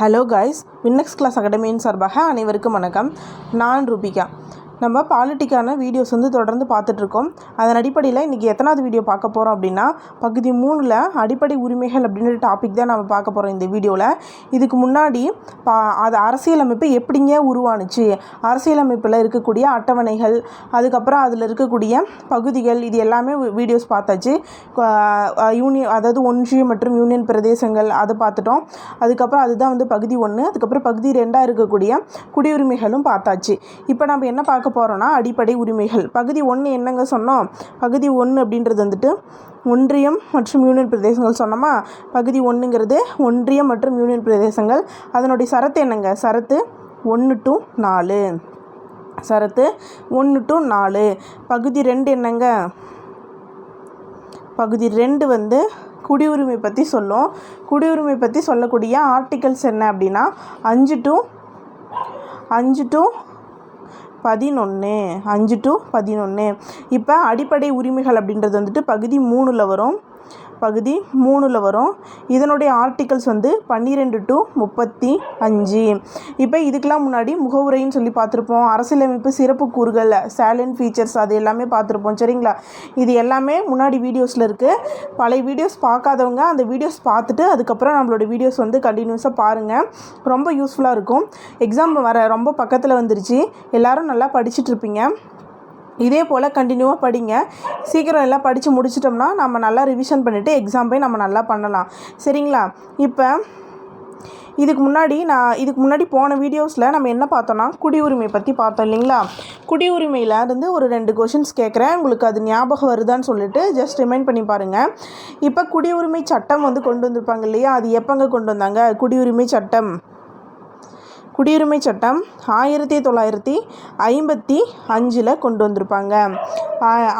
Hello guys வின்னக்ஸ் class அகாடமியின் சார்பாக அனைவருக்கும் வணக்கம். நான் ரூபிகா. நம்ம பாலிட்டிக்கான வீடியோஸ் வந்து தொடர்ந்து பார்த்துட்ருக்கோம். அதன் அடிப்படையில் இன்றைக்கி எத்தனாவது வீடியோ பார்க்க போகிறோம் அப்படின்னா பகுதி மூணில் அடிப்படை உரிமைகள் அப்படின்ற டாபிக் தான் நம்ம பார்க்க போகிறோம் இந்த வீடியோவில் இதுக்கு முன்னாடி பா அது அரசியலமைப்பு எப்படிங்க உருவானுச்சு? அரசியலமைப்பில் இருக்கக்கூடிய அட்டவணைகள் அதுக்கப்புறம் அதில் இருக்கக்கூடிய பகுதிகள் இது எல்லாமே வீடியோஸ் பார்த்தாச்சு. யூனியன் அதாவது ஒன்றியம் மற்றும் யூனியன் பிரதேசங்கள் அதை பார்த்துட்டோம். அதுக்கப்புறம் அதுதான் வந்து பகுதி ஒன்று அதுக்கப்புறம் பகுதி ரெண்டாக இருக்கக்கூடிய குடியுரிமைகளும் பார்த்தாச்சு. இப்போ நம்ம என்ன பார்க்க போகிறோன்னா அடிப்படை உரிமைகள். பகுதி ஒன்று என்னங்க சொன்னோம்? பகுதி ஒன்று அப்படின்றது வந்துட்டு ஒன்றியம் மற்றும் யூனியன் பிரதேசங்கள் சொன்னோமா? பகுதி ஒன்றுங்கிறது ஒன்றியம் மற்றும் யூனியன் பிரதேசங்கள். அதனுடைய சரத்து என்னங்க? சரத்து ஒன்று டு நாலு. சரத்து ஒன்று டு நாலு. பகுதி ரெண்டு என்னங்க? பகுதி ரெண்டு வந்து குடியுரிமை பற்றி சொல்லும். குடியுரிமை பற்றி சொல்லக்கூடிய ஆர்டிகல்ஸ் என்ன அப்படின்னா அஞ்சு டு அஞ்சு டு பதினொன்று அஞ்சு டு பதினொன்று இப்போ அடிப்படை உரிமைகள் அப்படின்றது வந்துட்டு பகுதி மூணில் வரும். பகுதி மூணில் வரும். இதனுடைய ஆர்டிகல்ஸ் வந்து பன்னிரெண்டு டு முப்பத்தி அஞ்சு. இப்போ இதுக்கெலாம் முன்னாடி முகவுரைன்னு சொல்லி பார்த்துருப்போம். அரசியலமைப்பு சிறப்பு கூறுகள் சேலண்ட் ஃபீச்சர்ஸ் அது எல்லாமே பார்த்துருப்போம். சரிங்களா? இது எல்லாமே முன்னாடி வீடியோஸில் இருக்குது பழைய வீடியோஸ் பார்க்காதவங்க அந்த வீடியோஸ் பார்த்துட்டு அதுக்கப்புறம் நம்மளோட வீடியோஸ் வந்து கண்டினியூஸாக பாருங்கள் ரொம்ப யூஸ்ஃபுல்லாக இருக்கும். எக்ஸாம் வர ரொம்ப பக்கத்தில் வந்துருச்சு. எல்லோரும் நல்லா படிச்சுட்டு இருப்பீங்க. இதே போல் கண்டினியூவாக படிங்க. சீக்கிரம் எல்லாம் படித்து முடிச்சிட்டோம்னா நம்ம நல்லா ரிவிஷன் பண்ணிவிட்டு எக்ஸாம் போய் நம்ம நல்லா பண்ணலாம். சரிங்களா? இப்போ இதுக்கு முன்னாடி நான் இதுக்கு முன்னாடி போன வீடியோஸில் நம்ம என்ன பார்த்தோன்னா குடியுரிமை பற்றி பார்த்தோம் இல்லைங்களா? குடியுரிமையில் இருந்து ஒரு ரெண்டு கொஷின்ஸ் கேட்குறேன் உங்களுக்கு அது ஞாபகம் வருதான்னு சொல்லிட்டு ஜஸ்ட் ரிமைண்ட் பண்ணி பாருங்கள் இப்போ குடியுரிமை சட்டம் வந்து கொண்டு வந்திருப்பாங்க இல்லையா? அது எப்போங்க கொண்டு வந்தாங்க? குடியுரிமை சட்டம். குடியுரிமை சட்டம் ஆயிரத்தி தொள்ளாயிரத்தி ஐம்பத்தி அஞ்சில் கொண்டு வந்திருப்பாங்க.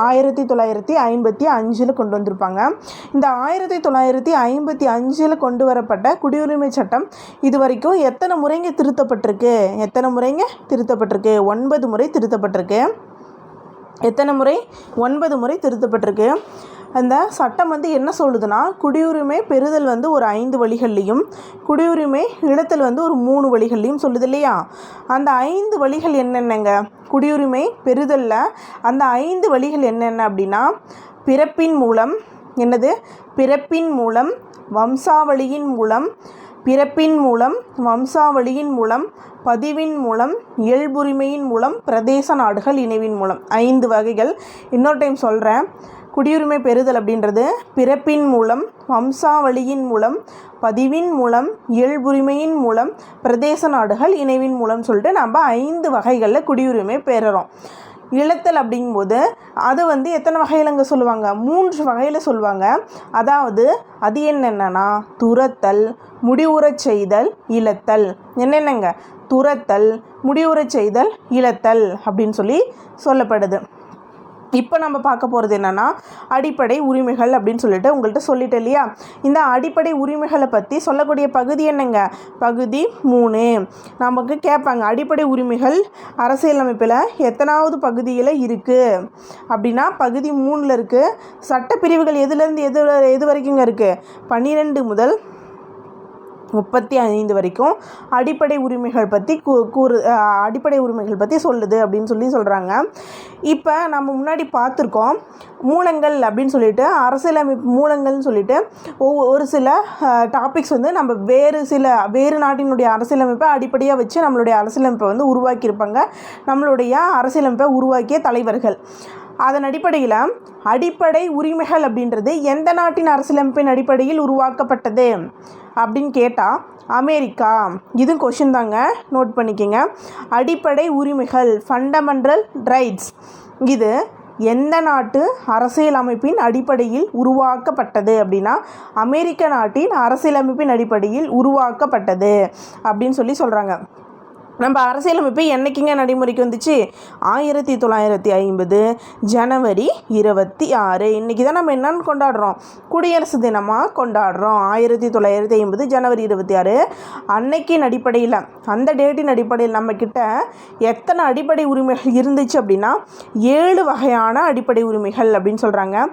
ஆயிரத்தி தொள்ளாயிரத்தி ஐம்பத்தி அஞ்சில் கொண்டு வந்திருப்பாங்க. இந்த ஆயிரத்தி தொள்ளாயிரத்தி ஐம்பத்தி அஞ்சில் கொண்டு வரப்பட்ட குடியுரிமை சட்டம் இது வரைக்கும் எத்தனை முறைங்க திருத்தப்பட்டிருக்கு? எத்தனை முறைங்க திருத்தப்பட்டிருக்கு? ஒன்பது முறை திருத்தப்பட்டிருக்கு. எத்தனை முறை? ஒன்பது முறை திருத்தப்பட்டிருக்கு. அந்த சட்டம் வந்து என்ன சொல்லுதுன்னா குடியுரிமை பெறுதல் வந்து ஒரு ஐந்து வழிகள்லையும் குடியுரிமை இழத்தல் வந்து ஒரு மூணு வழிகள்லையும் சொல்லுது இல்லையா? அந்த ஐந்து வழிகள் என்னென்னங்க? குடியுரிமை பெறுதலில் அந்த ஐந்து வழிகள் என்னென்ன அப்படின்னா பிறப்பின் மூலம் என்னது? பிறப்பின் மூலம் வம்சாவளியின் மூலம் பிறப்பின் மூலம் வம்சாவளியின் மூலம் பதிவின் மூலம் இயல்புரிமையின் மூலம் பிரதேச நாடுகள் இணைவின் மூலம். ஐந்து வகைகள். இன்னொரு டைம் சொல்கிறேன் குடியுரிமை பெறுதல் அப்படின்றது பிறப்பின் மூலம் வம்சாவளியின் மூலம் பதிவின் மூலம் இயல்புரிமையின் மூலம் பிரதேச நாடுகள் இணைவின் மூலம் சொல்லிட்டு நம்ம ஐந்து வகைகளில் குடியுரிமை பெறுறோம். இழத்தல் அப்படிங்கும்போது அது வந்து எத்தனை வகையில் அங்கே சொல்லுவாங்க? மூன்று வகையில் சொல்லுவாங்க. அதாவது அது என்னென்னா துரத்தல் முடிவுறச் செய்தல் இழத்தல். என்னென்னங்க? துரத்தல் முடிவுறச் செய்தல் இழத்தல் அப்படின்னு சொல்லி சொல்லப்படுது. இப்போ நம்ம பார்க்க போகிறது என்னென்னா அடிப்படை உரிமைகள் அப்படின்னு சொல்லிட்டு உங்கள்கிட்ட சொல்லிட்டேன் இல்லையா? இந்த அடிப்படை உரிமைகளை பற்றி சொல்லக்கூடிய பகுதி என்னங்க? பகுதி மூணு. நமக்கு கேட்பாங்க அடிப்படை உரிமைகள் அரசியலமைப்பில் எத்தனாவது பகுதியில் இருக்குது அப்படின்னா பகுதி மூணில் இருக்குது சட்டப்பிரிவுகள் எதுலேருந்து எது எது வரைக்குங்க இருக்குது பன்னிரெண்டு முதல் முப்பத்தி ஐந்து வரைக்கும் அடிப்படை உரிமைகள் பற்றி கூ கூறு அடிப்படை உரிமைகள் பற்றி சொல்லுது அப்படின்னு சொல்லி சொல்கிறாங்க இப்போ நம்ம முன்னாடி பார்த்துருக்கோம் மூலங்கள் அப்படின்னு சொல்லிட்டு அரசியலமைப்பு மூலங்கள்னு சொல்லிட்டு ஒவ்வொரு ஒரு சில டாபிக்ஸ் வந்து நம்ம வேறு சில வேறு நாட்டினுடைய அரசியலமைப்பை அடிப்படையாக வச்சு நம்மளுடைய அரசியலமைப்பை வந்து உருவாக்கியிருப்பாங்க. நம்மளுடைய அரசியலமைப்பை உருவாக்கிய தலைவர்கள். அதன் அடிப்படையில் அடிப்படை உரிமைகள் அப்படின்றது எந்த நாட்டின் அரசியலமைப்பின் அடிப்படையில் உருவாக்கப்பட்டது? அப்படின்னு கேட்டால் அமெரிக்கா. இது கொஷின் தாங்க. நோட் பண்ணிக்கோங்க. அடிப்படை உரிமைகள் ஃபண்டமெண்டல் ரைட்ஸ் இது எந்த நாட்டு அரசியலமைப்பின் அடிப்படையில் உருவாக்கப்பட்டது அப்படின்னா அமெரிக்க நாட்டின் அரசியலமைப்பின் அடிப்படையில் உருவாக்கப்பட்டது அப்படின்னு சொல்லி சொல்கிறாங்க நம்ம அரசியலமைப்பு என்றைக்குங்க நடைமுறைக்கு வந்துச்சு? ஆயிரத்தி தொள்ளாயிரத்தி ஐம்பது ஜனவரி இருபத்தி ஆறு. இன்றைக்கி தான் நம்ம என்னன்னு கொண்டாடுறோம். குடியரசு தினமாக கொண்டாடுறோம். ஆயிரத்தி தொள்ளாயிரத்தி ஐம்பது ஜனவரி இருபத்தி ஆறு. அன்னைக்கின் அடிப்படையில் அந்த டேட்டின் அடிப்படையில் நம்மக்கிட்ட எத்தனை அடிப்படை உரிமைகள் இருந்துச்சு அப்படின்னா ஏழு வகையான அடிப்படை உரிமைகள் அப்படின்னு சொல்கிறாங்க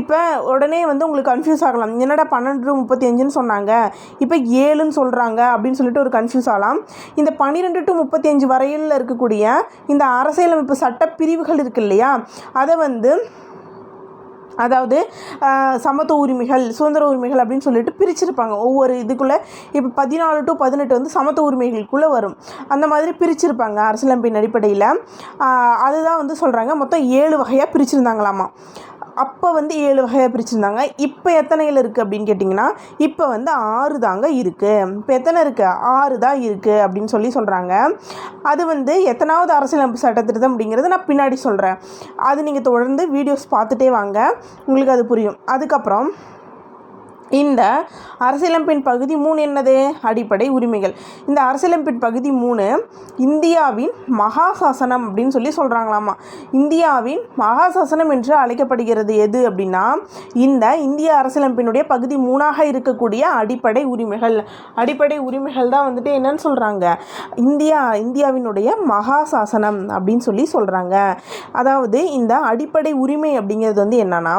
இப்போ உடனே வந்து உங்களுக்கு கன்ஃபியூஸ் ஆகலாம். என்னடா பன்னெண்டு முப்பத்தி அஞ்சுன்னு சொன்னாங்க. இப்போ ஏழுன்னு சொல்கிறாங்க அப்படின்னு சொல்லிட்டு ஒரு கன்ஃபியூஸ் ஆகலாம். இந்த பன்னிரெண்டு டு முப்பத்தி அஞ்சு வரையில் இருக்கக்கூடிய இந்த அரசியலமைப்பு சட்ட பிரிவுகள் இருக்கு இல்லையா? அதை வந்து அதாவது சமத்துவ உரிமைகள் சுதந்திர உரிமைகள் அப்படின்னு சொல்லிட்டு பிரிச்சிருப்பாங்க. ஒவ்வொரு இதுக்குள்ளே இப்போ பதினாலு டு பதினெட்டு வந்து சமத்துவ உரிமைகளுக்குள்ளே வரும். அந்த மாதிரி பிரிச்சிருப்பாங்க அரசியலமைப்பின் அடிப்படையில். அதுதான் வந்து சொல்கிறாங்க மொத்தம் ஏழு வகையாக பிரிச்சிருந்தாங்களாமா. அப்போ வந்து ஏழு வகையாக பிரிச்சுருந்தாங்க. இப்போ எத்தனையில் இருக்குது அப்படின்னு கேட்டிங்கன்னா இப்போ வந்து ஆறு தாங்க இருக்குது இப்போ எத்தனை இருக்குது ஆறு தான் இருக்குது அப்படின்னு சொல்லி சொல்கிறாங்க அது வந்து எத்தனாவது அரசியலமைப்பு சட்டத்திட்டம் அப்படிங்கிறது நான் பின்னாடி சொல்கிறேன் அது நீங்கள் தொடர்ந்து வீடியோஸ் பார்த்துட்டே வாங்க. உங்களுக்கு அது புரியும். அதுக்கப்புறம் இந்த அரசியலமைப்பின் பகுதி மூணு என்னது? அடிப்படை உரிமைகள். இந்த அரசியலமைப்பின் பகுதி மூணு இந்தியாவின் மகாசாசனம் அப்படின்னு சொல்லி சொல்கிறாங்களாமா இந்தியாவின் மகாசாசனம் என்று அழைக்கப்படுகிறது எது அப்படின்னா இந்த இந்திய அரசியலமைப்பினுடைய பகுதி மூணாக இருக்கக்கூடிய அடிப்படை உரிமைகள். அடிப்படை உரிமைகள் தான் வந்துட்டு என்னன்னு சொல்கிறாங்க இந்தியா இந்தியாவினுடைய மகாசாசனம் அப்படின்னு சொல்லி சொல்கிறாங்க அதாவது இந்த அடிப்படை உரிமை அப்படிங்கிறது வந்து என்னன்னா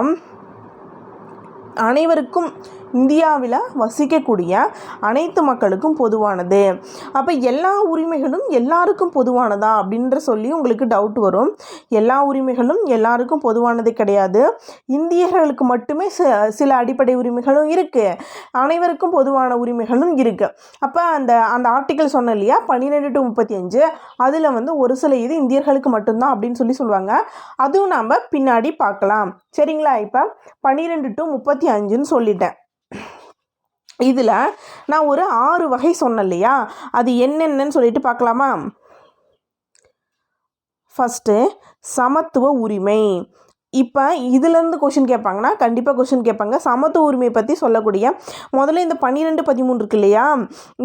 அனைவருக்கும் இந்தியாவில் வசிக்கக்கூடிய அனைத்து மக்களுக்கும் பொதுவானது. அப்போ எல்லா உரிமைகளும் எல்லாருக்கும் பொதுவானதா? அப்படின்ற சொல்லி உங்களுக்கு டவுட் வரும். எல்லா உரிமைகளும் எல்லாருக்கும் பொதுவானது கிடையாது. இந்தியர்களுக்கு மட்டுமே ச சில அடிப்படை உரிமைகளும் இருக்குது அனைவருக்கும் பொதுவான உரிமைகளும் இருக்குது அப்போ அந்த அந்த ஆர்டிக்கல் சொன்ன இல்லையா? பன்னிரெண்டு டு முப்பத்தி அஞ்சு. அதில் வந்து ஒரு சில இது இந்தியர்களுக்கு மட்டும்தான் அப்படின்னு சொல்லி சொல்லுவாங்க. அதுவும் நாம் பின்னாடி பார்க்கலாம். சரிங்களா? இப்போ பன்னிரெண்டு டு முப்பத்தி அஞ்சுன்னு சொல்லிட்டேன். இதில் நான் ஒரு ஆறு வகை சொன்னேன் இல்லையா? அது என்னென்னன்னு சொல்லிட்டு பார்க்கலாமா? ஃபஸ்ட்டு சமத்துவ உரிமை. இப்போ இதுலேருந்து கொஷின் கேட்பாங்கன்னா கண்டிப்பாக கொஷின் கேட்பாங்க. சமத்துவ உரிமையை பற்றி சொல்லக்கூடிய முதல்ல இந்த பன்னிரெண்டு பதிமூணு இருக்கு இல்லையா?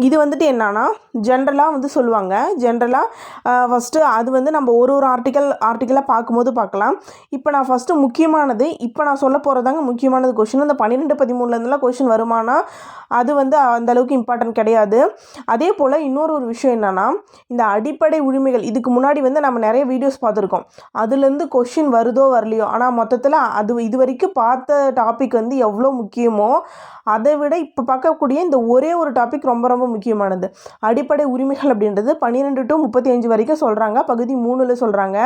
இது வந்துட்டு என்னன்னா ஜென்ரலாக வந்து சொல்லுவாங்க. ஜென்ரலாக ஃபஸ்ட்டு அது வந்து நம்ம ஒரு ஒரு ஆர்டிக்கல் ஆர்டிக்கலாக பார்க்கும்போது பார்க்கலாம். இப்போ நான் ஃபஸ்ட்டு முக்கியமானது இப்போ நான் சொல்ல போகிறதாங்க முக்கியமானது கொஷின் இந்த பன்னிரெண்டு பதிமூணுலேருந்துலாம் கொஷின் வருமானா அது வந்து அந்தளவுக்கு இம்பார்ட்டன்ட் கிடையாது. அதே போல் இன்னொரு ஒரு விஷயம் என்னென்னா இந்த அடிப்படை உரிமைகள் இதுக்கு முன்னாடி வந்து நம்ம நிறைய வீடியோஸ் பார்த்துருக்கோம். அதுலேருந்து கொஷின் வருதோ வரலையோ ஆனால் மொத்தத்தில் அது இது வரைக்கும் பார்த்த டாபிக் வந்து எவ்வளோ முக்கியமோ அதை விட இப்போ பார்க்கக்கூடிய இந்த ஒரே ஒரு டாபிக் ரொம்ப ரொம்ப முக்கியமானது. அடிப்படை உரிமைகள் அப்படின்றது பன்னிரெண்டு டு முப்பத்தி அஞ்சு வரைக்கும் சொல்கிறாங்க பகுதி மூணில் சொல்கிறாங்க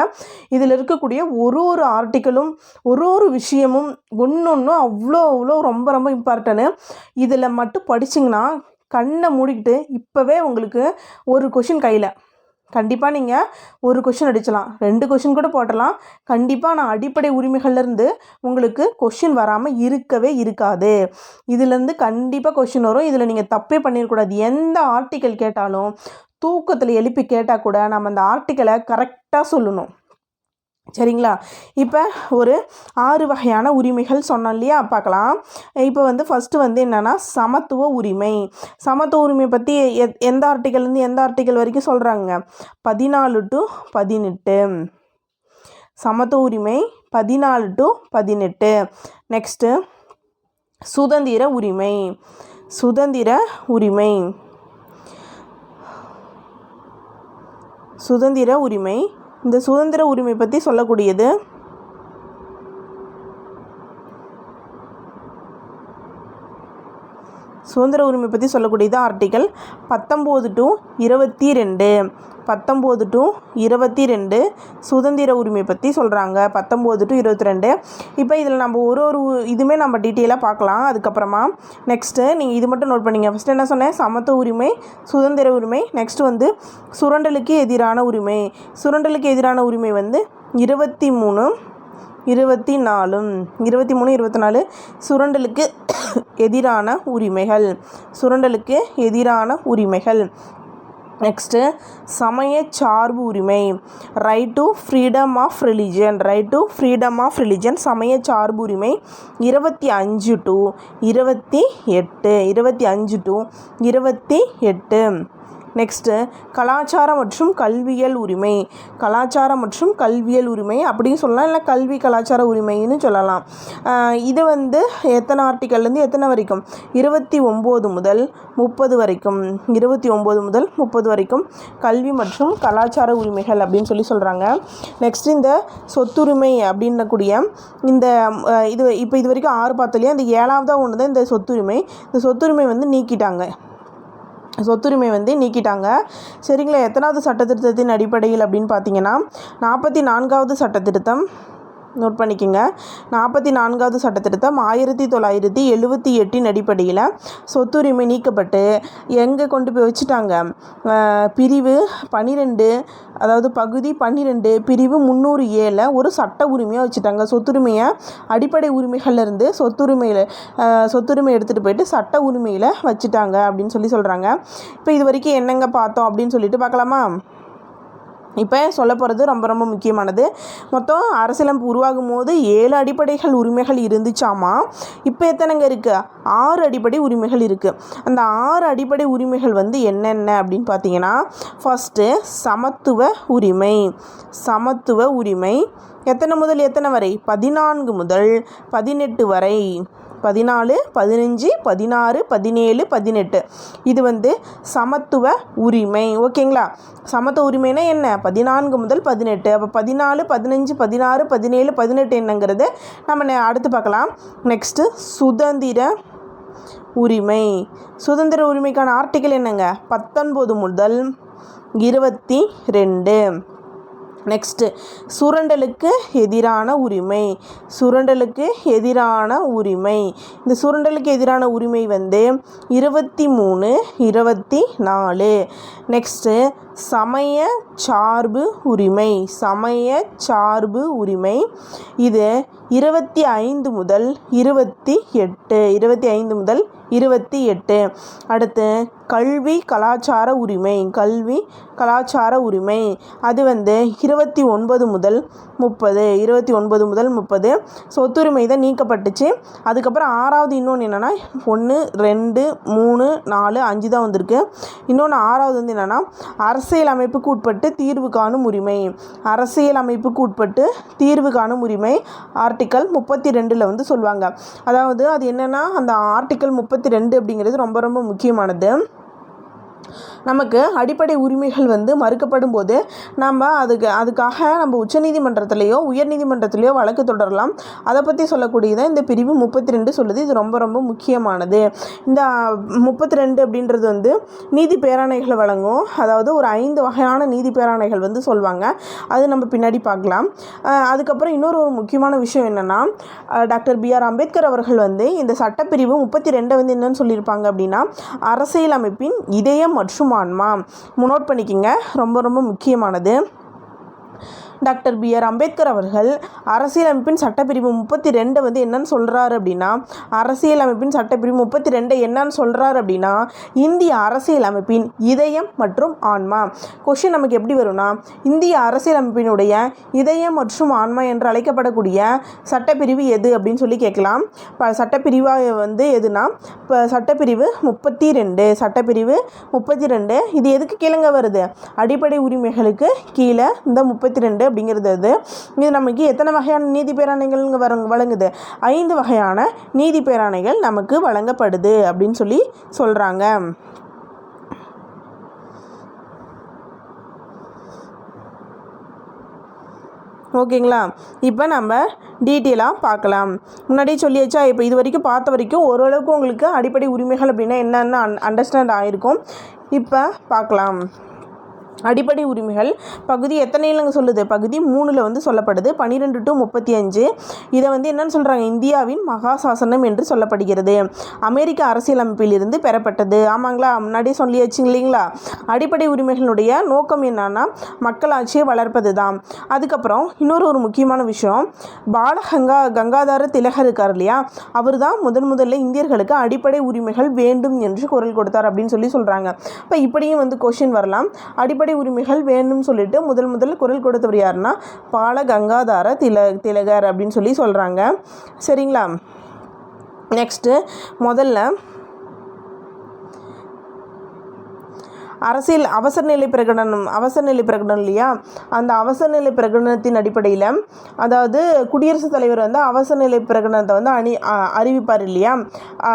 இதில் இருக்கக்கூடிய ஒரு ஒரு ஆர்டிக்கலும் ஒரு ஒரு விஷயமும் ஒன்று ஒன்றும் அவ்வளோ அவ்வளோ ரொம்ப ரொம்ப இம்பார்ட்டனு இதில் மட்டும் படிச்சிங்கன்னா கண்ணை மூடிக்கிட்டு இப்போவே உங்களுக்கு ஒரு கொஷின் கையில் கண்டிப்பாக நீங்கள் ஒரு கொஷின் அடிச்சலாம். ரெண்டு கொஷின் கூட போட்டலாம். கண்டிப்பாக நான் அடிப்படை உரிமைகள்லேருந்து உங்களுக்கு கொஷின் வராமல் இருக்கவே இருக்காது. இதுலேருந்து கண்டிப்பாக கொஷின் வரும். இதில் நீங்கள் தப்பே பண்ணிடக்கூடாது. எந்த ஆர்டிக்கல் கேட்டாலும் தூக்கத்தில் எழுப்பி கேட்டால் கூட நம்ம அந்த ஆர்டிக்கலை கரெக்டாக சொல்லணும். சரிங்களா? இப்போ ஒரு ஆறு வகையான உரிமைகள் சொன்னோம் இல்லையா? பார்க்கலாம். இப்போ வந்து ஃபஸ்ட்டு வந்து என்னென்னா சமத்துவ உரிமை. சமத்துவ உரிமை பற்றி எ எந்த ஆர்டிக்கல்லேருந்து எந்த ஆர்டிக்கல் வரைக்கும் சொல்கிறாங்க பதினாலு டு பதினெட்டு. சமத்துவ உரிமை பதினாலு டு பதினெட்டு. நெக்ஸ்ட்டு சுதந்திர உரிமை. சுதந்திர உரிமை. சுதந்திர உரிமை இந்த சுதந்திர உரிமை பற்றி சொல்லக்கூடியது. சுதந்திர உரிமை பற்றி சொல்லக்கூடியது ஆர்டிக்கல் பத்தொம்போது டு இருபத்தி ரெண்டு பத்தொம்போது டு இருபத்தி ரெண்டு சுதந்திர உரிமை பற்றி சொல்கிறாங்க பத்தொம்போது டு இருபத்தி ரெண்டு இப்போ இதில் நம்ம ஒரு ஒரு இதுவுமே நம்ம டீட்டெயிலாக பார்க்கலாம். அதுக்கப்புறமா நெக்ஸ்ட்டு நீங்கள் இது மட்டும் நோட் பண்ணிங்க. ஃபஸ்ட்டு என்ன சொன்னேன்? சமத்துவ உரிமை சுதந்திர உரிமை. நெக்ஸ்ட் வந்து சுரண்டலுக்கு எதிரான உரிமை. சுரண்டலுக்கு எதிரான உரிமை வந்து இருபத்தி மூணு இருபத்தி நாலும் இருபத்தி மூணு இருபத்தி நாலு சுரண்டலுக்கு எதிரான உரிமைகள். சுரண்டலுக்கு எதிரான உரிமைகள். நெக்ஸ்ட்டு சமய சார்பு உரிமை. Right to freedom of religion right to freedom of religion சமய சார்பு உரிமை. இருபத்தி அஞ்சு டு இருபத்தி எட்டு இருபத்தி அஞ்சு டு இருபத்தி எட்டு. நெக்ஸ்ட்டு கலாச்சாரம் மற்றும் கல்வியல் உரிமை. கலாச்சாரம் மற்றும் கல்வியல் உரிமை அப்படின்னு சொல்லலாம் இல்லை கல்வி கலாச்சார உரிமைன்னு சொல்லலாம். இது வந்து எத்தனை ஆர்டிக்கல்லேருந்து எத்தனை வரைக்கும்? இருபத்தி ஒம்பது முதல் முப்பது வரைக்கும். இருபத்தி ஒம்பது முதல் முப்பது வரைக்கும் கல்வி மற்றும் கலாச்சார உரிமைகள் அப்படின்னு சொல்லி சொல்கிறாங்க நெக்ஸ்ட் இந்த சொத்துரிமை அப்படின்னக்கூடிய இந்த இது இப்போ இது வரைக்கும் ஆறு பார்த்தோம் இல்லையா? இந்த ஏழாவதாக ஒன்று தான் இந்த சொத்துரிமை. இந்த சொத்துரிமை வந்து நீக்கிட்டாங்க. சொத்துரிமை வந்து நீக்கிட்டாங்க. சரிங்களா எத்தனாவது சட்டத்திருத்தத்தின் அடிப்படையில் அப்படின்னு பார்த்தீங்கன்னா நாற்பத்தி நான்காவது சட்டத்திருத்தம். நோட் பண்ணிக்கோங்க. நாற்பத்தி நான்காவது சட்டத்திருத்தம் ஆயிரத்தி தொள்ளாயிரத்தி எழுபத்தி எட்டின் அடிப்படையில் சொத்துரிமை நீக்கப்பட்டு எங்கே கொண்டு போய் வச்சுட்டாங்க? பிரிவு பன்னிரெண்டு அதாவது பகுதி பன்னிரெண்டு பிரிவு முந்நூறு ஏழில் ஒரு சட்ட உரிமையாக வச்சுட்டாங்க. சொத்துரிமையை அடிப்படை உரிமைகள்லேருந்து சொத்துரிமையில் சொத்துரிமை எடுத்துகிட்டு போயிட்டு சட்ட உரிமையில் வச்சுட்டாங்க அப்படின்னு சொல்லி சொல்கிறாங்க இப்போ இது வரைக்கும் என்னங்க பார்த்தோம் அப்படின்னு சொல்லிட்டு பார்க்கலாமா? இப்போ சொல்ல போகிறது ரொம்ப ரொம்ப முக்கியமானது. மொத்தம் அரசியலமைப்பு உருவாகும் போது ஏழு அடிப்படைகள் உரிமைகள் இருந்துச்சாமா? இப்போ எத்தனைங்க இருக்குது ஆறு அடிப்படை உரிமைகள் இருக்குது அந்த ஆறு அடிப்படை உரிமைகள் வந்து என்னென்ன அப்படின்னு பார்த்தீங்கன்னா ஃபஸ்ட்டு சமத்துவ உரிமை. சமத்துவ உரிமை எத்தனை முதல் எத்தனை வரை? பதினான்கு முதல் பதினெட்டு வரை. பதினாலு பதினஞ்சு பதினாறு பதினேழு பதினெட்டு. இது வந்து சமத்துவ உரிமை. ஓகேங்களா? சமத்துவ உரிமைனா என்ன? பதினான்கு முதல் பதினெட்டு. அப்போ பதினாலு பதினஞ்சு பதினாறு பதினேழு பதினெட்டு என்னங்கிறது நம்ம அடுத்து பார்க்கலாம். நெக்ஸ்ட்டு சுதந்திர உரிமை. சுதந்திர உரிமைக்கான ஆர்டிக்கல் என்னங்க? பத்தொன்பது முதல் இருபத்தி ரெண்டு. நெக்ஸ்ட்டு சுரண்டலுக்கு எதிரான உரிமை. சுரண்டலுக்கு எதிரான உரிமை. இந்த சுரண்டலுக்கு எதிரான உரிமை வந்து இருபத்தி மூணு இருபத்தி நாலு. நெக்ஸ்ட்டு சமய சார்பு உரிமை சமய சார்பு உரிமை. இது இருபத்தி ஐந்து முதல் இருபத்தி எட்டு இருபத்தி ஐந்து முதல் இருபத்தி எட்டு. அடுத்து கல்வி கலாச்சார உரிமை கல்வி கலாச்சார உரிமை. அது வந்து இருபத்தி ஒன்பது முதல் முப்பது இருபத்தி ஒன்பது முதல் முப்பது. சொத்துரிமை தான் நீக்கப்பட்டுச்சு. அதுக்கப்புறம் ஆறாவது இன்னொன்று என்னென்னா ஒன்று ரெண்டு மூணு நாலு அஞ்சு தான் வந்திருக்கு. இன்னொன்று ஆறாவது வந்து என்னென்னா அரசியல் அமைப்புக்கு உட்பட்டு தீர்வு காணும் உரிமை. அரசியல் அமைப்புக்கு உட்பட்டு தீர்வு காணும் உரிமை ஆர்டிக்கல் முப்பத்தி ரெண்டில் வந்து சொல்லுவாங்க அதாவது அது என்னென்னா அந்த ஆர்டிக்கல் முப்பத்தி ரெண்டு அப்படிங்கிறது ரொம்ப ரொம்ப முக்கியமானது. நமக்கு அடிப்படை உரிமைகள் வந்து மறுக்கப்படும் போது நம்ம அதுக்கு அதுக்காக நம்ம உச்சநீதிமன்றத்திலேயோ உயர்நீதிமன்றத்திலேயோ வழக்கு தொடரலாம். அதை பற்றி சொல்லக்கூடியதான் இந்த பிரிவு முப்பத்தி ரெண்டு சொல்லுது. இது ரொம்ப ரொம்ப முக்கியமானது. இந்த முப்பத்தி ரெண்டு அப்படின்றது வந்து நீதி பேராணைகளை வழங்கும். அதாவது ஒரு ஐந்து வகையான நீதி பேராணைகள் வந்து சொல்லுவாங்க அது நம்ம பின்னாடி பார்க்கலாம். அதுக்கப்புறம் இன்னொரு ஒரு முக்கியமான விஷயம் என்னென்னா டாக்டர் பி ஆர் அம்பேத்கர் அவர்கள் வந்து இந்த சட்டப்பிரிவு முப்பத்தி ரெண்டை வந்து என்னன்னு சொல்லியிருப்பாங்க அப்படின்னா அரசியல் அமைப்பின் இதயம் மற்றும் ஆன்மா நோட் பண்ணிக்கிங்க. ரொம்ப ரொம்ப முக்கியமானது. டாக்டர் பி ஆர் அம்பேத்கர் அவர்கள் அரசியலமைப்பின் சட்டப்பிரிவு முப்பத்தி ரெண்டு வந்து என்னன்னு சொல்கிறாரு அப்படின்னா அரசியலமைப்பின் சட்டப்பிரிவு முப்பத்தி ரெண்டு என்னன்னு சொல்கிறாரு அப்படின்னா இந்திய அரசியலமைப்பின் இதயம் மற்றும் ஆன்மா. கொஷின் நமக்கு எப்படி வரும்னா இந்திய அரசியலமைப்பினுடைய இதயம் மற்றும் ஆன்மா என்று அழைக்கப்படக்கூடிய சட்டப்பிரிவு எது அப்படின்னு சொல்லி கேட்கலாம். இப்போ சட்டப்பிரிவாக வந்து எதுனா இப்போ சட்டப்பிரிவு முப்பத்தி ரெண்டு சட்டப்பிரிவு முப்பத்தி ரெண்டு இது எதுக்கு கீழங்க வருது? அடிப்படை உரிமைகளுக்கு கீழே இந்த முப்பத்தி ரெண்டு அப்படிங்கிறது அது. இது நமக்கு எத்தனை வகையான நீதி பேராணைகள் இங்கே வழங்குது? ஐந்து வகையான நீதி பேராணைகள் நமக்கு வழங்கப்படுது அப்படின்னு சொல்லி சொல்கிறாங்க ஓகேங்களா? இப்போ நம்ம டீட்டெயிலாக பார்க்கலாம். முன்னாடியே சொல்லியாச்சா? இப்போ இது வரைக்கும் பார்த்த வரைக்கும் ஓரளவுக்கு உங்களுக்கு அடிப்படை உரிமைகள் அப்படின்னா என்னென்னு அன் அண்டர்ஸ்டாண்ட் ஆகிருக்கும் இப்போ பார்க்கலாம். அடிப்படை உரிமைகள். பகுதி எத்தனைலங்க சொல்லுது? பகுதி மூணில் வந்து சொல்லப்படுது. பன்னிரெண்டு டு முப்பத்தி அஞ்சு. இதை வந்து என்னன்னு சொல்கிறாங்க இந்தியாவின் மகாசாசனம் என்று சொல்லப்படுகிறது. அமெரிக்க அரசியலமைப்பிலிருந்து பெறப்பட்டது. ஆமாங்களா? முன்னாடியே சொல்லியாச்சு இல்லைங்களா? அடிப்படை உரிமைகளுடைய நோக்கம் என்னன்னா மக்களாட்சியை வளர்ப்பது தான் அதுக்கப்புறம் இன்னொரு ஒரு முக்கியமான விஷயம். பாலகங்கா கங்காதார திலகர் இருக்கார் இல்லையா? அவர் தான் முதன் முதல்ல இந்தியர்களுக்கு அடிப்படை உரிமைகள் வேண்டும் என்று குரல் கொடுத்தார் அப்படின்னு சொல்லி சொல்கிறாங்க இப்போ இப்படியும் வந்து கொஷின் வரலாம். அடிப்படை உரிமைகள் வேணும்னு சொல்லிட்டு முதல் முதல் குரல் கொடுத்தவர் யாருன்னா பால கங்காதார தில திலகர் அப்படின்னு சொல்லி சொல்கிறாங்க சரிங்களா? நெக்ஸ்ட்டு முதல்ல அரசியல் அவசர நிலை பிரகடனம் அவசர நிலை பிரகடனம் இல்லையா? அந்த அவசர நிலை பிரகடனத்தின் அடிப்படையில் அதாவது குடியரசுத் தலைவர் வந்து அவசர நிலை பிரகடனத்தை வந்து அணி அ- அறிவிப்பார் இல்லையா?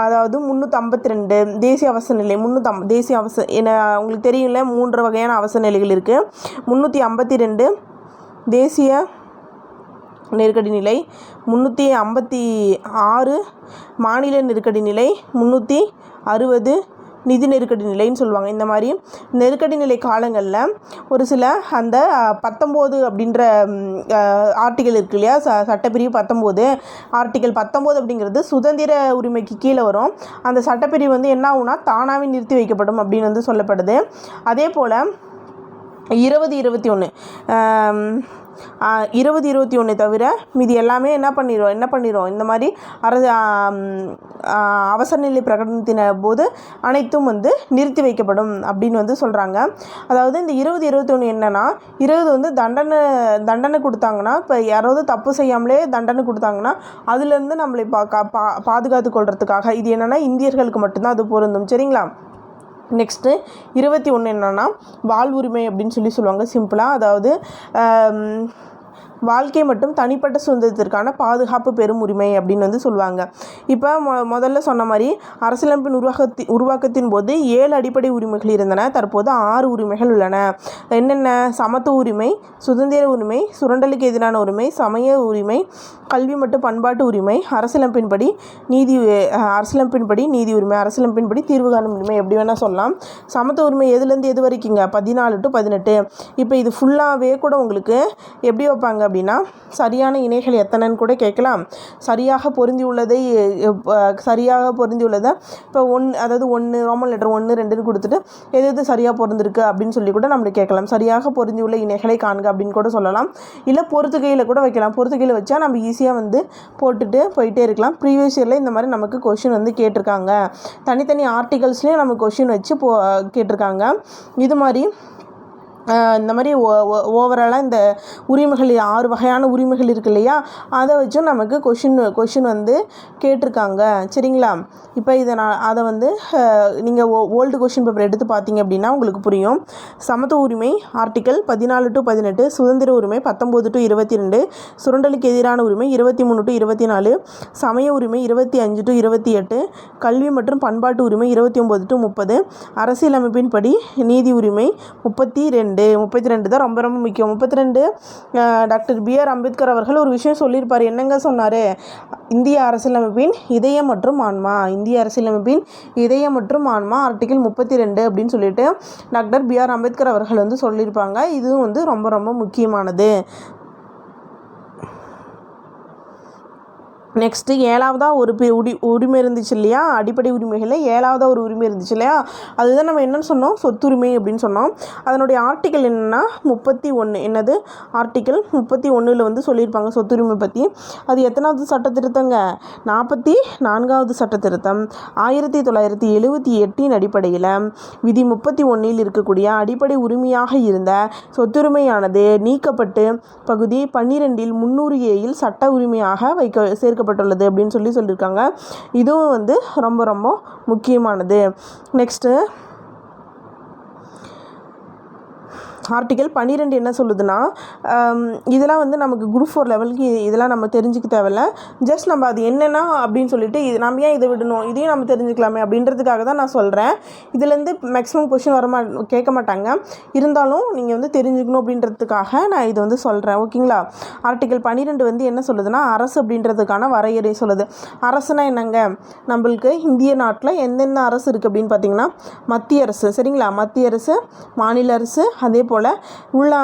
அதாவது முந்நூற்றி ஐம்பத்தி ரெண்டு தேசிய அவசர நிலை முந்நூற்றி தேசிய அவசர என்ன உங்களுக்கு தெரியல மூன்று வகையான அவசர நிலைகள் இருக்குது முந்நூற்றி ஐம்பத்தி ரெண்டு தேசிய நெருக்கடி நிலை முந்நூற்றி ஐம்பத்தி ஆறு மாநில நெருக்கடி நிலை முந்நூற்றி அறுபது நிதி நெருக்கடி நிலைன்னு சொல்லுவாங்க. இந்த மாதிரி நெருக்கடி நிலை காலங்களில் ஒரு சில அந்த பத்தொம்போது அப்படின்ற ஆர்டிக்கல் இருக்கு இல்லையா? ச சட்டப்பிரிவு பத்தொம்போது. ஆர்டிக்கல் பத்தொம்போது அப்படிங்கிறது சுதந்திர உரிமைக்கு கீழே வரும். அந்த சட்டப்பிரிவு வந்து என்ன ஆகும்னா தானாகவே நிறுத்தி வைக்கப்படும் அப்படின்னு வந்து சொல்லப்படுது. அதே போல் இருபது இருபத்தி ஒன்று இருபது இருபத்தி ஒன்று தவிர மீதி எல்லாமே என்ன பண்ணிடும் என்ன பண்ணிடும் இந்த மாதிரி அரசு அவசர நிலை பிரகடனத்தின போது அனைத்தும் வந்து நிறுத்தி வைக்கப்படும் அப்படின்னு வந்து சொல்கிறாங்க அதாவது இந்த இருபது இருபத்தி ஒன்று என்னன்னா இருபது வந்து தண்டனை தண்டனை கொடுத்தாங்கன்னா இப்போ யாராவது தப்பு செய்யாமலே தண்டனை கொடுத்தாங்கன்னா அதுலேருந்து நம்மளை பா பா பாதுகாத்து கொள்றதுக்காக இது என்னென்னா இந்தியர்களுக்கு மட்டும்தான் அது பொருந்தும். சரிங்களா? நெக்ஸ்ட்டு இருபத்தி ஒன்று என்னென்னா வாழ்வுரிமை அப்படின்னு சொல்லி சொல்லுவாங்க சிம்பிளாக அதாவது வாழ்க்கை மற்றும் தனிப்பட்ட சுதந்திரத்திற்கான பாதுகாப்பு பெறும் உரிமை அப்படின்னு வந்து சொல்லுவாங்க. இப்போ மொ முதல்ல சொன்ன மாதிரி அரசியலமைப்பின் உருவாக்கத்தி உருவாக்கத்தின் போது ஏழு அடிப்படை உரிமைகள் இருந்தன. தற்போது ஆறு உரிமைகள் உள்ளன. என்னென்ன? சமத்துவ உரிமை சுதந்திர உரிமை சுரண்டலுக்கு எதிரான உரிமை சமய உரிமை கல்வி மற்றும் பண்பாட்டு உரிமை அரசியலமைப்பின்படி நீதி அரசியலமைப்பின்படி நீதி உரிமை அரசியலமைப்பின்படி தீர்வு காணும் உரிமை எப்படி வேணால் சொல்லலாம். சமத்துவ உரிமை எதுலேருந்து எது வரைக்குங்க? பதினாலு டு பதினெட்டு. இப்போ இது ஃபுல்லாகவே கூட உங்களுக்கு எப்படி வைப்பாங்க? அப்படின்னா சரியான இணைகள் எத்தனைன்னு கூட கேட்கலாம். சரியாக பொருந்தியுள்ளதை சரியாக பொருந்தியுள்ளதை இப்போ ஒன் அதாவது ஒன்று ரோமன் லெட்டர் ஒன்று ரெண்டுன்னு கொடுத்துட்டு எது எது சரியாக பொருந்திருக்கு அப்படின்னு சொல்லி கூட நம்மளுக்கு கேட்கலாம். சரியாக பொருந்தியுள்ள இணைகளை காண்க அப்படின்னு கூட சொல்லலாம். இல்லை பொறுத்துகையில் கூட வைக்கலாம். பொறுத்துகையில் வச்சா நம்ம ஈஸியாக வந்து போட்டுட்டு போயிட்டே இருக்கலாம். ப்ரீவியஸ் இயரில் இந்த மாதிரி நமக்கு கொஷின் வந்து கேட்டிருக்காங்க. தனித்தனி ஆர்டிகல்ஸ்லேயும் நமக்கு கொஷின் வச்சு போ கேட்டிருக்காங்க. இது மாதிரி இந்த மாதிரி ஓவராலாக இந்த உரிமைகள் ஆறு வகையான உரிமைகள் இருக்கு இல்லையா? அதை வச்சும் நமக்கு கொஷின் கொஷின் வந்து கேட்டிருக்காங்க. சரிங்களா? இப்போ இதை நான் அதை வந்து நீங்கள் ஓல்டு கொஷின் பேப்பர் எடுத்து பார்த்தீங்க அப்படின்னா உங்களுக்கு புரியும். சமத்துவ உரிமை ஆர்டிக்கல் பதினாலு டு பதினெட்டு சுதந்திர உரிமை பத்தொம்போது டு இருபத்தி ரெண்டு சுரண்டலுக்கு எதிரான உரிமை இருபத்தி மூணு டு இருபத்தி நாலு சமய உரிமை இருபத்தி அஞ்சு டு இருபத்தி எட்டு கல்வி மற்றும் பண்பாட்டு உரிமை இருபத்தி ஒம்பது டு முப்பது அரசியலமைப்பின்படி நீதி உரிமை முப்பத்தி ரெண்டு. முப்பத்தி ரெண்டு தான் ரொம்ப ரொம்ப முக்கியம். முப்பத்தி ரெண்டு டாக்டர் பிஆர் அம்பேத்கர் அவர்கள் ஒரு விஷயம் சொல்லியிருப்பார். என்னங்க சொன்னார்? இந்திய அரசியலமைப்பின் இதயம் மற்றும் ஆன்மா. இந்திய அரசியலமைப்பின் இதயம் மற்றும் ஆன்மா ஆர்டிகிள் முப்பத்தி ரெண்டு அப்படின்னு சொல்லிட்டு டாக்டர் பிஆர் அம்பேத்கர் அவர்கள் வந்து சொல்லியிருப்பாங்க. இதுவும் வந்து ரொம்ப ரொம்ப முக்கியமானது. நெக்ஸ்ட்டு ஏழாவதாக ஒரு பி உரி உரிமை இருந்துச்சு இல்லையா? அடிப்படை உரிமைகளில் ஏழாவதாக ஒரு உரிமை இருந்துச்சு இல்லையா? அதுதான் நம்ம என்னென்னு சொன்னோம்? சொத்துரிமை அப்படின்னு சொன்னோம். அதனுடைய ஆர்டிக்கல் என்னென்னா முப்பத்தி ஒன்று என்னது? ஆர்டிக்கல் முப்பத்தி ஒன்றில் வந்து சொல்லியிருப்பாங்க சொத்துரிமை பற்றி அது எத்தனாவது சட்ட திருத்தங்க? நாற்பத்தி நான்காவது சட்ட திருத்தம். ஆயிரத்தி தொள்ளாயிரத்தி எழுபத்தி எட்டின் அடிப்படையில் விதி முப்பத்தி ஒன்றில் இருக்கக்கூடிய அடிப்படை உரிமையாக இருந்த சொத்துரிமையானது நீக்கப்பட்டு பகுதி பன்னிரெண்டில் முன்னூறு ஏயில் சட்ட உரிமையாக வைக்க கொடுக்கப்பட்டுள்ளது அப்படின்னு சொல்லி சொல்லியிருக்காங்க. இதுவும் வந்து ரொம்ப ரொம்ப முக்கியமானது. நெக்ஸ்ட்டு ஆர்டிகல் பன்னிரெண்டு என்ன சொல்லுதுன்னா இதெல்லாம் வந்து நமக்கு குரூப் ஃபோர் லெவலுக்கு இதெல்லாம் நம்ம தெரிஞ்சுக்க தேவையில்ல. ஜஸ்ட் நம்ம அது என்னென்னா அப்படின்னு சொல்லிட்டு இது நம்ம ஏன் இதை விடணும்? இதையும் நம்ம தெரிஞ்சுக்கலாமே அப்படின்றதுக்காக தான் நான் சொல்கிறேன் இதுலேருந்து மேக்ஸிமம் கொஷின் வரமா கேட்க மாட்டாங்க. இருந்தாலும் நீங்கள் வந்து தெரிஞ்சுக்கணும் அப்படின்றதுக்காக நான் இதை வந்து சொல்கிறேன் ஓகேங்களா ஆர்டிகல் பன்னிரெண்டு வந்து என்ன சொல்லுதுன்னா அரசு அப்படின்றதுக்கான வரையறை சொல்லுது. அரசுனா என்னங்க? நம்மளுக்கு இந்திய நாட்டில் எந்தெந்த அரசு இருக்குது அப்படின்னு பார்த்தீங்கன்னா மத்திய அரசு. சரிங்களா? மத்திய அரசு மாநில அரசு அதே போல் போல் உள்ளா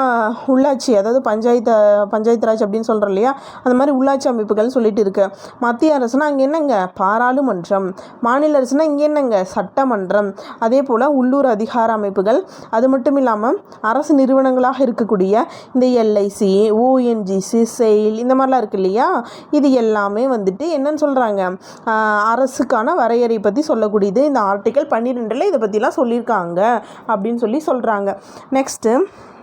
உள்ளாட்சி அதாவது பஞ்சாயத்து பஞ்சாயத்து ராஜ் அப்படின்னு சொல்கிறோம் இல்லையா? அந்த மாதிரி உள்ளாட்சி அமைப்புகள் சொல்லிட்டு இருக்கு. மத்திய அரசுனா அங்கே என்னங்க? பாராளுமன்றம். மாநில அரசுனா இங்கே என்னங்க? சட்டமன்றம். அதே போல் உள்ளூர் அதிகார அமைப்புகள். அது மட்டும் இல்லாமல் அரசு நிறுவனங்களாக இருக்கக்கூடிய இந்த எல்ஐசி ஓஎன்ஜிசி செயல் இந்த மாதிரிலாம் இருக்கு இல்லையா? இது எல்லாமே வந்துட்டு என்னன்னு சொல்கிறாங்க அரசுக்கான வரையறை பற்றி சொல்லக்கூடியது இந்த ஆர்டிக்கல் பன்னிரெண்டில் இதை பற்றிலாம் சொல்லியிருக்காங்க அப்படின்னு சொல்லி சொல்கிறாங்க நெக்ஸ்ட்டு பார்க்கலாம்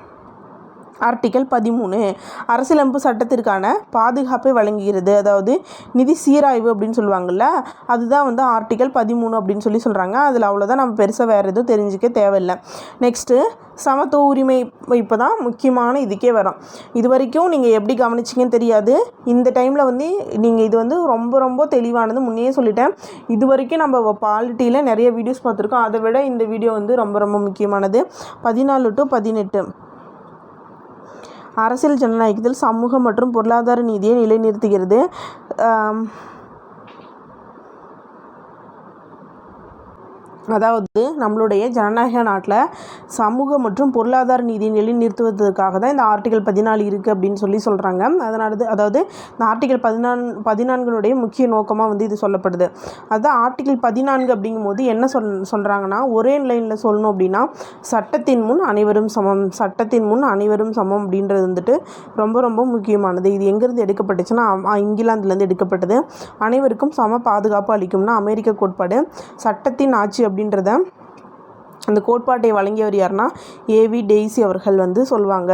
ஆர்டிக்கல் பதிமூணு. அரசியலமைப்பு சட்டத்திற்கான பாதுகாப்பை வழங்குகிறது. அதாவது நிதி சீராய்வு அப்படின்னு சொல்லுவாங்கள்ல அதுதான் வந்து ஆர்டிக்கல் பதிமூணு அப்படின்னு சொல்லி சொல்கிறாங்க அதில் அவ்வளோதான் நம்ம பெருசாக வேறு எதுவும் தெரிஞ்சிக்க தேவையில்லை. நெக்ஸ்ட்டு சமத்துவ உரிமை இப்போ தான் முக்கியமான இதுக்கே வரும். இது வரைக்கும் நீங்கள் எப்படி கவனிச்சிங்கன்னு தெரியாது. இந்த டைமில் வந்து நீங்கள் இது வந்து ரொம்ப ரொம்ப தெளிவானது முன்னையே சொல்லிட்டேன். இது வரைக்கும் நம்ம பாலிட்டியில் நிறைய வீடியோஸ் பார்த்துருக்கோம். அதை விட இந்த வீடியோ வந்து ரொம்ப ரொம்ப முக்கியமானது. பதினாலு டு பதினெட்டு. அரசியல் ஜனநாயகத்தில் சமூக மற்றும் பொருளாதார நீதியை நிலைநிறுத்துகிறது. அதாவது நம்மளுடைய ஜனநாயக நாட்டில் சமூக மற்றும் பொருளாதார நீதி நிலைநிறுத்துவதற்காக தான் இந்த ஆர்டிகல் பதினாலு இருக்குது அப்படின்னு சொல்லி சொல்கிறாங்க அதனால அதாவது இந்த ஆர்டிகல் பதினான் பதினான்களுடைய முக்கிய நோக்கமாக வந்து இது சொல்லப்படுது. அதுதான் ஆர்டிகல் பதினான்கு அப்படிங்கும்போது என்ன சொல் சொல்கிறாங்கன்னா ஒரே லைனில் சொல்லணும் அப்படின்னா சட்டத்தின் முன் அனைவரும் சமம். சட்டத்தின் முன் அனைவரும் சமம் அப்படின்றது வந்துட்டு ரொம்ப ரொம்ப முக்கியமானது. இது எங்கேருந்து எடுக்கப்பட்டுச்சுன்னா இங்கிலாந்துலேருந்து எடுக்கப்பட்டது. அனைவருக்கும் சம பாதுகாப்பு அளிக்கும்னா அமெரிக்க கோட்பாடு. சட்டத்தின் ஆட்சி அப்படி அப்படின்றத அந்த கோட்பாட்டை வழங்கியவர் யாருன்னா ஏவி டெய்ஸி அவர்கள் வந்து சொல்லுவாங்க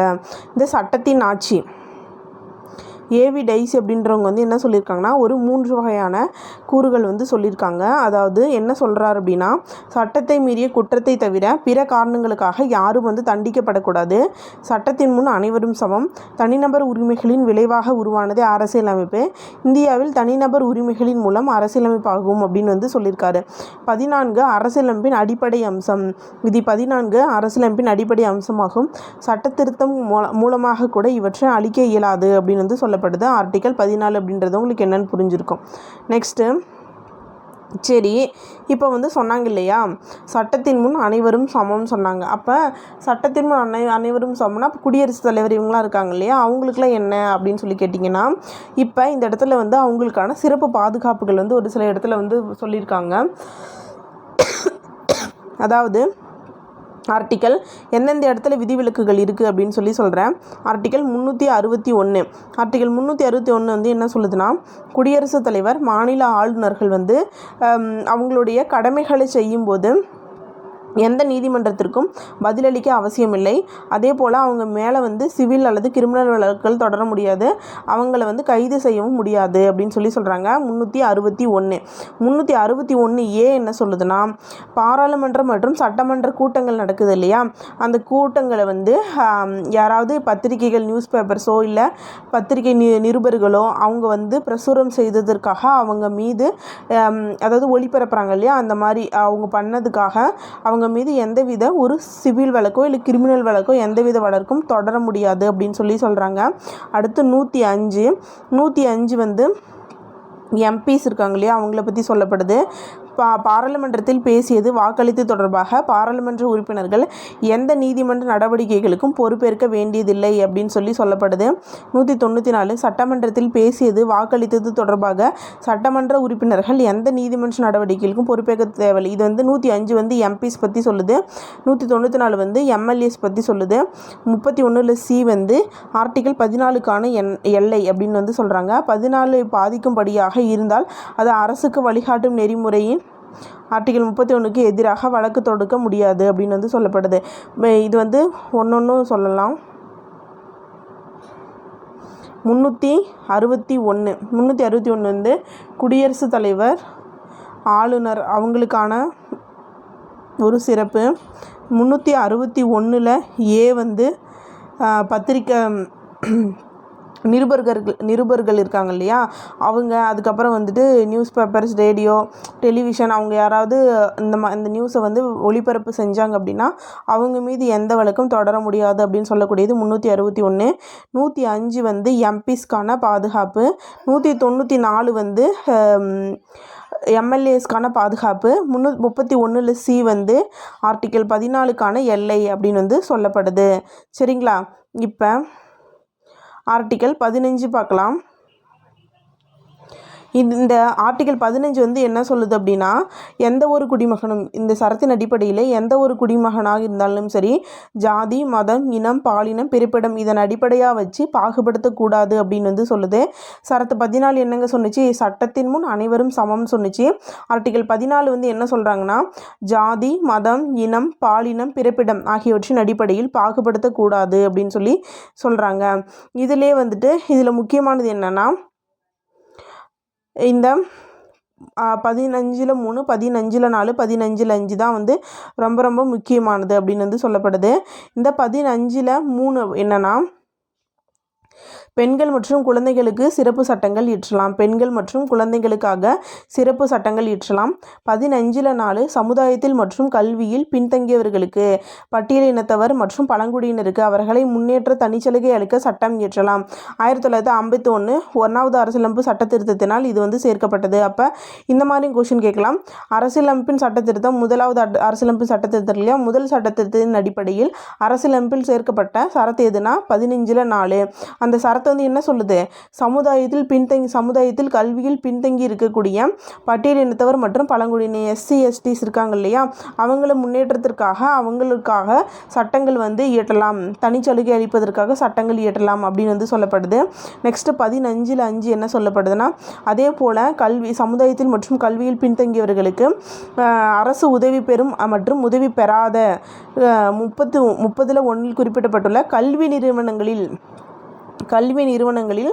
இந்த சட்டத்தின் ஆட்சி ஏவி டைஸ் அப்படின்றவங்க வந்து என்ன சொல்லியிருக்காங்கன்னா ஒரு மூன்று வகையான கூறுகள் வந்து சொல்லியிருக்காங்க. அதாவது என்ன சொல்கிறாரு அப்படின்னா சட்டத்தை மீறிய குற்றத்தை தவிர பிற காரணங்களுக்காக யாரும் வந்து தண்டிக்கப்படக்கூடாது. சட்டத்தின் முன் அனைவரும் சமம். தனிநபர் உரிமைகளின் விளைவாக உருவானதே அரசியலமைப்பு. இந்தியாவில் தனிநபர் உரிமைகளின் மூலம் அரசியலமைப்பாகும் அப்படின்னு வந்து சொல்லியிருக்காரு. பதினான்கு அரசியலமைப்பின் அடிப்படை அம்சம். விதி பதினான்கு அரசியலமைப்பின் அடிப்படை அம்சமாகும். சட்டத்திருத்தம் மூல மூலமாக கூட இவற்றை அழிக்க இயலாது அப்படின்னு வந்து சொல்ல சொல்லப்படுது ஆர்டிக்கல் பதினாலு அப்படின்றது உங்களுக்கு என்னென்னு புரிஞ்சிருக்கும். நெக்ஸ்ட்டு சரி இப்போ வந்து சொன்னாங்க இல்லையா? சட்டத்தின் முன் அனைவரும் சமம்னு சொன்னாங்க. அப்போ சட்டத்தின் முன் அனை அனைவரும் சமம்னா அப்போ குடியரசுத் தலைவர் இவங்களாம் இருக்காங்க இல்லையா? அவங்களுக்குலாம் என்ன அப்படின்னு சொல்லி கேட்டிங்கன்னா இப்போ இந்த இடத்துல வந்து அவங்களுக்கான சிறப்பு பாதுகாப்புகள் வந்து ஒரு சில இடத்துல வந்து சொல்லியிருக்காங்க. அதாவது ஆர்டிக்கல் எந்தெந்த இடத்துல விதிவிலக்குகள் இருக்குது அப்படின்னு சொல்லி சொல்கிறேன் ஆர்டிக்கல் முந்நூற்றி அறுபத்தி ஒன்று ஆர்டிக்கல் முந்நூற்றி அறுபத்தி ஒன்று வந்து என்ன சொல்லுதுன்னா குடியரசுத் தலைவர் மாநில ஆளுநர்கள் வந்து அவங்களுடைய கடமைகளை செய்யும்போது எந்த நீதிமன்றத்திற்கும் பதிலளிக்க அவசியமில்லை. அதே போல் அவங்க மேலே வந்து சிவில் அல்லது கிரிமினல் வழக்குகள் தொடர முடியாது. அவங்கள வந்து கைது செய்யவும் முடியாது அப்படின்னு சொல்லி சொல்கிறாங்க முந்நூற்றி அறுபத்தி ஒன்று முந்நூற்றி அறுபத்தி ஒன்று ஏ என்ன சொல்லுதுன்னா பாராளுமன்றம் மற்றும் சட்டமன்ற கூட்டங்கள் நடக்குது இல்லையா? அந்த கூட்டங்களை வந்து யாராவது பத்திரிகைகள் நியூஸ் பேப்பர்ஸோ இல்லை பத்திரிகை நி நிருபர்களோ அவங்க வந்து பிரசுரம் செய்ததற்காக அவங்க மீது அதாவது ஒளிபரப்புறாங்க இல்லையா? அந்த மாதிரி அவங்க பண்ணதுக்காக அவங்க அவங்க மீது எந்தவித ஒரு சிவில் வழக்கோ இல்லை கிரிமினல் வழக்கோ எந்தவித வழக்கும் தொடர முடியாது அப்படின்னு சொல்லி சொல்கிறாங்க அடுத்து நூற்றி அஞ்சு. நூற்றி அஞ்சு வந்து எம்பிஸ் இருக்காங்க இல்லையா? அவங்கள பற்றி சொல்லப்படுது. பா பாராளுமன்றத்தில் பேசியது வாக்களித்து தொடர்பாக பாராளுமன்ற உறுப்பினர்கள் எந்த நீதிமன்ற நடவடிக்கைகளுக்கும் பொறுப்பேற்க வேண்டியதில்லை அப்படின்னு சொல்லி சொல்லப்படுது. நூற்றி தொண்ணூற்றி நாலு சட்டமன்றத்தில் பேசியது வாக்களித்தது தொடர்பாக சட்டமன்ற உறுப்பினர்கள் எந்த நீதிமன்ற நடவடிக்கைகளுக்கும் பொறுப்பேற்க தேவையில்லை. இது வந்து நூற்றி அஞ்சு வந்து எம்பிஸ் பற்றி சொல்லுது. நூற்றி தொண்ணூற்றி நாலு வந்து எம்எல்ஏஸ் பற்றி சொல்லுது. முப்பத்தி ஒன்றில் சி வந்து ஆர்டிகல் பதினாலுக்கான எண் எல்லை அப்படின்னு வந்து சொல்கிறாங்க பதினாலு பாதிக்கும்படியாக இருந்தால் அது அரசுக்கு வழிகாட்டும் நெறிமுறையின் ஆர்டிகல் முப்பத்தி ஒன்றுக்கு எதிராக வழக்கு தொடுக்க முடியாது அப்படின்னு வந்து சொல்லப்படுது. இது வந்து ஒன்றொன்றும் சொல்லலாம். முந்நூற்றி அறுபத்தி ஒன்று முந்நூற்றி அறுபத்தி ஒன்று வந்து குடியரசுத் தலைவர் ஆளுநர் அவங்களுக்கான ஒரு சிறப்பு. முந்நூற்றி அறுபத்தி ஒன்றில் ஏ வந்து பத்திரிக்கை நிருபர்கள் நிருபர்கள் இருக்காங்க இல்லையா? அவங்க அதுக்கப்புறம் வந்துட்டு நியூஸ் பேப்பர்ஸ் ரேடியோ டெலிவிஷன் அவங்க யாராவது இந்த மா இந்த நியூஸை வந்து ஒளிபரப்பு செஞ்சாங்க அப்படின்னா அவங்க மீது எந்த வழக்கும் தொடர முடியாது அப்படின்னு சொல்லக்கூடியது முந்நூற்றி அறுபத்தி ஒன்று நூற்றி அஞ்சு வந்து எம்பிஸ்க்கான பாதுகாப்பு. நூற்றி தொண்ணூற்றி நாலு வந்து எம்எல்ஏஸ்க்கான பாதுகாப்பு. முந்நூ முப்பத்தி ஒன்றில் சி வந்து ஆர்டிக்கல் பதினாலுக்கான எல்லை அப்படின்னு வந்து சொல்லப்படுது. சரிங்களா? இப்போ ஆர்டிக்கல் பதினஞ்சு பார்க்கலாம். இந்த ஆர்டிகல் பதினஞ்சு வந்து என்ன சொல்லுது அப்படின்னா எந்த ஒரு குடிமகனும் இந்த சரத்தின் அடிப்படையில் எந்த ஒரு குடிமகனாக இருந்தாலும் சரி ஜாதி மதம் இனம் பாலினம் பிறப்பிடம் இதன் அடிப்படையாக வச்சு பாகுபடுத்தக்கூடாது அப்படின்னு வந்து சொல்லுது. சரத்து பதினாலு என்னங்க சொன்னுச்சு? சட்டத்தின் முன் அனைவரும் சமம் சொன்னுச்சு. ஆர்டிகல் பதினாலு வந்து என்ன சொல்கிறாங்கன்னா ஜாதி மதம் இனம் பாலினம் பிறப்பிடம் ஆகியவற்றின் அடிப்படையில் பாகுபடுத்தக்கூடாது அப்படின்னு சொல்லி சொல்கிறாங்க இதிலே வந்துட்டு இதில் முக்கியமானது என்னென்னா இந்த பதினஞ்சில் மூணு பதினஞ்சில் நாலு பதினஞ்சில் அஞ்சு தான் வந்து ரொம்ப ரொம்ப முக்கியமானது அப்படின்னு வந்து சொல்லப்படுது. இந்த பதினஞ்சில் மூணு என்னென்னா பெண்கள் மற்றும் குழந்தைகளுக்கு சிறப்பு சட்டங்கள் இயற்றலாம். பெண்கள் மற்றும் குழந்தைகளுக்காக சிறப்பு சட்டங்கள் இயற்றலாம். பதினஞ்சில் நாலு சமுதாயத்தில் மற்றும் கல்வியில் பின்தங்கியவர்களுக்கு பட்டியலினத்தவர் மற்றும் பழங்குடியினருக்கு அவர்களை முன்னேற்ற தனிச்சலுகை அளிக்க சட்டம் இயற்றலாம். ஆயிரத்தி தொள்ளாயிரத்தி ஐம்பத்தி ஒன்று ஒன்றாவது அரசியலமைப்பு சட்ட திருத்தத்தினால் இது வந்து சேர்க்கப்பட்டது. அப்போ இந்த மாதிரி கொஷின் கேட்கலாம். அரசியலமைப்பின் சட்ட திருத்தம் முதலாவது அரசியலமைப்பு சட்ட முதல் சட்ட திருத்தத்தின் அடிப்படையில் அரசியலமைப்பில் சேர்க்கப்பட்ட சரத்து எதுனா? பதினஞ்சில் நாலு. அந்த சரத்தை வந்து என்ன சொல்லுது? சமுதாயத்தில் பின்தங்கி சமுதாயத்தில் கல்வியில் பின்தங்கி இருக்கக்கூடிய பட்டியலினத்தவர் மற்றும் பழங்குடியின எஸ்சி எஸ்டிஸ் இருக்காங்க இல்லையா? அவங்கள முன்னேற்றத்திற்காக அவங்களுக்காக சட்டங்கள் வந்து இயற்றலாம். தனிச்சலுகை அளிப்பதற்காக சட்டங்கள் இயற்றலாம் அப்படின்னு வந்து சொல்லப்படுது. நெக்ஸ்ட்டு பதினஞ்சில் அஞ்சு என்ன சொல்லப்படுதுன்னா அதே போல் கல்வி சமுதாயத்தில் மற்றும் கல்வியில் பின்தங்கியவர்களுக்கு அரசு உதவி பெறும் மற்றும் உதவி பெறாத முப்பத்து முப்பதில் ஒன்றில் குறிப்பிடப்பட்டுள்ள கல்வி நிறுவனங்களில் கல்வி நிறுவனங்களில்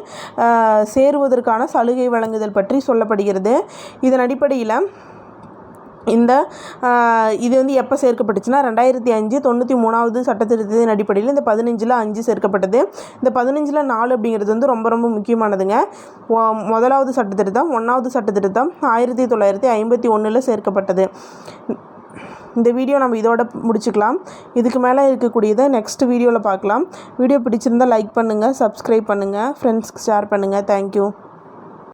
சேருவதற்கான சலுகை வழங்குதல் பற்றி சொல்லப்படுகிறது. இதன் அடிப்படையில் இந்த இது வந்து எப்போ சேர்க்கப்பட்டுச்சுன்னா ரெண்டாயிரத்தி அஞ்சு தொண்ணூற்றி மூணாவது சட்டத்திருத்தத்தின் அடிப்படையில் இந்த பதினஞ்சில் அஞ்சு சேர்க்கப்பட்டது. இந்த பதினஞ்சில் நாலு அப்படிங்கிறது வந்து ரொம்ப ரொம்ப முக்கியமானதுங்க. முதலாவது சட்டத்திருத்தம் ஒன்றாவது சட்டத்திருத்தம் ஆயிரத்தி தொள்ளாயிரத்தி ஐம்பத்தி ஒன்றில் சேர்க்கப்பட்டது. இந்த வீடியோ நம்ம இதோட முடிச்சுக்கலாம். இதுக்கு மேலே இருக்கக்கூடியதை நெக்ஸ்ட் வீடியோவில் பார்க்கலாம். வீடியோ பிடிச்சிருந்தால் லைக் பண்ணுங்கள் சப்ஸ்கிரைப் பண்ணுங்கள் ஃப்ரெண்ட்ஸ்க்கு ஷேர் பண்ணுங்கள் தேங்க்யூ